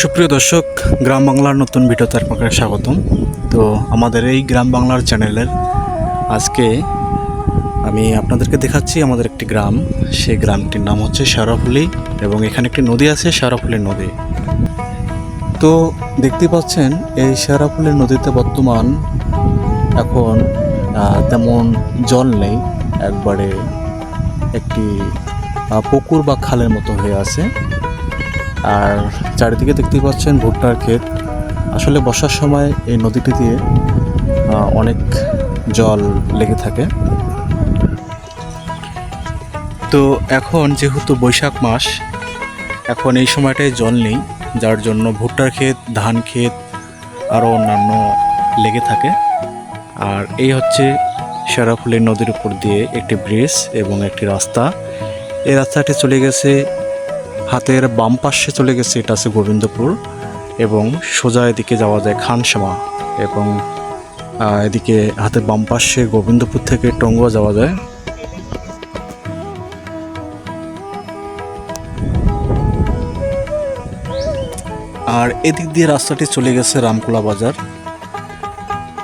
সুপ্রিয় দর্শক, গ্রাম বাংলার নতুন ভিডিওতে আপনাকে স্বাগতম। তো আমাদের এই গ্রাম বাংলার চ্যানেলের আজকে আমি আপনাদেরকে দেখাচ্ছি আমাদের একটি গ্রাম। সেই গ্রামটির নাম হচ্ছে শেরাফুলি এবং এখানে একটি নদী আছে শেরাফুলি নদী। তো দেখতে পাচ্ছেন, এই শেরাফুলি নদীতে বর্তমান এখন তেমন জল নেই, একবারে একটি পুকুর বা খালের মতো হয়ে আছে। আর চারিদিকে দেখতে পাচ্ছেন ভুট্টার ক্ষেত। আসলে বর্ষার সময় এই নদীটি দিয়ে অনেক জল লেগে থাকে। তো এখন যেহেতু বৈশাখ মাস, এখন এই সময়টায় জল নেই, যার জন্য ভুট্টার ক্ষেত, ধান ক্ষেত আরও অন্যান্য লেগে থাকে। আর এই হচ্ছে শেরাফুলি নদীর উপর দিয়ে একটি ব্রিজ এবং একটি রাস্তা। এই রাস্তাটি চলে গেছে, হাতের বাম পাশে চলে গেছে, এটা আছে গোবিন্দপুর এবং সোজা এদিকে যাওয়া যায় খানসামা এবং এদিকে হাতের বাম পাশে গোবিন্দপুর থেকে টঙ্গুয়া যাওয়া যায়। আর এদিক দিয়ে রাস্তাটি চলে গেছে রামকোলা বাজার।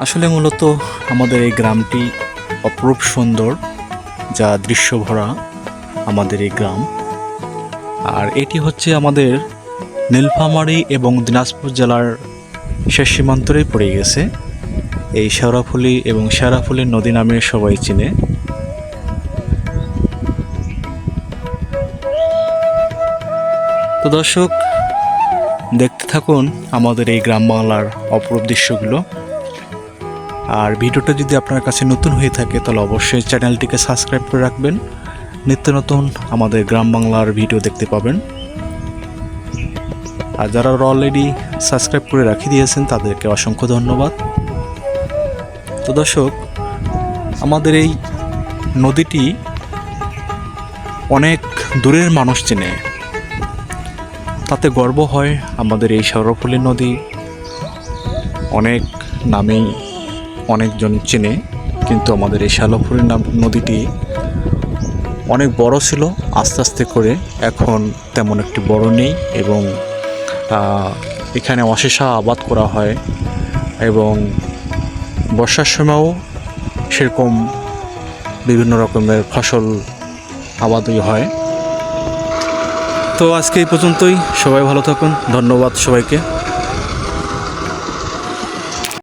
আসলে মূলত আমাদের এই গ্রামটি অপরূপ সুন্দর, যা দৃশ্যভরা আমাদের এই গ্রাম। আর এটি হচ্ছে আমাদের নীলফামারী এবং দিনাজপুর জেলার শেষ সীমান্তরেই পড়ে গেছে। এই শেওড়াফুলি এবং শেরাফুলি নদী নামে সবাই চিনে। তো দর্শক, দেখতে থাকুন আমাদের এই গ্রাম বাংলার অপরূপ দৃশ্যগুলো। আর ভিডিওটা যদি আপনার কাছে নতুন হয়ে থাকে, তাহলে অবশ্যই চ্যানেলটিকে সাবস্ক্রাইব করে রাখবেন। নিত্য নতুন আমাদের গ্রাম বাংলার ভিডিও দেখতে পাবেন। আর যারা অলরেডি সাবস্ক্রাইব করে রাখি দিয়েছেন, তাদেরকে অসংখ্য ধন্যবাদ। তো দর্শক, আমাদের এই নদীটি অনেক দূরের মানুষ চেনে। তাতে গর্ব হয় আমাদের এই সৌরফুলী নদী। অনেক নামেই অনেকজন চেনে, কিন্তু আমাদের এই শালফুলী নাম নদীটি অনেক বড় ছিল। আস্তে আস্তে করে এখন তেমন একটি বড় নেই এবং এখানে অশেষা আবাদ করা হয় এবং বর্ষার সময়ও সেরকম বিভিন্ন রকমের ফসল আবাদই হয়। তো আজকে এই পর্যন্তই। সবাই ভালো থাকুন। ধন্যবাদ সবাইকে।